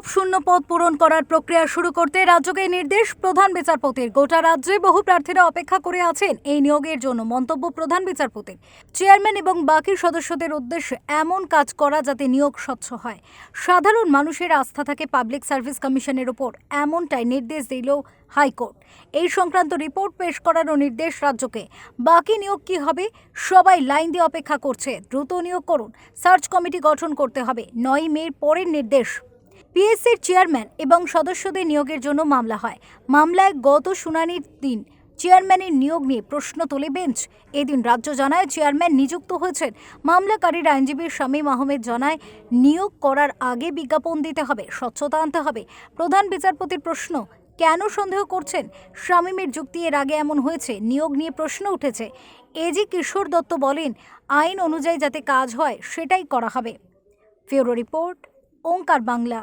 সব শূন্য পদ পূরণ করার প্রক্রিয়া শুরু করতে রাজ্যকে নির্দেশ প্রধান বিচারপতির। গোটা রাজ্যে বহু প্রার্থীরা অপেক্ষা করে আছেন এই নিয়োগের জন্য, মন্তব্য প্রধান বিচারপতির। চেয়ারম্যান এবং বাকি সদস্যদের উদ্দেশ্যে এমন কাজ করা যাতে নিয়োগ স্বচ্ছ হয়। সাধারণ মানুষের আস্থা থাকে পাবলিক সার্ভিস কমিশনের ওপর এমনটাই নির্দেশ দিল হাইকোর্ট। এই সংক্রান্ত রিপোর্ট পেশ করারও নির্দেশ রাজ্যকে। বাকি নিয়োগ কি হবে? সবাই লাইন দিয়ে অপেক্ষা করছে। দ্রুত নিয়োগ করুন। সার্চ কমিটি গঠন করতে হবে। নয় মের পরের নির্দেশ পিএসসির চেয়ারম্যান এবং সদস্যদের নিয়োগের জন্য মামলা হয়। মামলায় গত শুনানির দিন চেয়ারম্যানের নিয়োগ নিয়ে প্রশ্ন তোলে বেঞ্চ। এদিন রাজ্য জানায় চেয়ারম্যান নিযুক্ত হয়েছেন। মামলাকারীর আইনজীবী শামীম আহমেদ জানায়, নিয়োগ করার আগে বিজ্ঞাপন দিতে হবে, স্বচ্ছতা আনতে হবে। প্রধান বিচারপতির প্রশ্ন, কেন সন্দেহ করছেন? শামীমের যুক্তি এর আগে এমন হয়েছে, নিয়োগ নিয়ে প্রশ্ন উঠেছে। এজি কিশোর দত্ত বলেন, আইন অনুযায়ী যাতে কাজ হয়, সেটাই করা হবে। Bureau report, Onkar Bangla.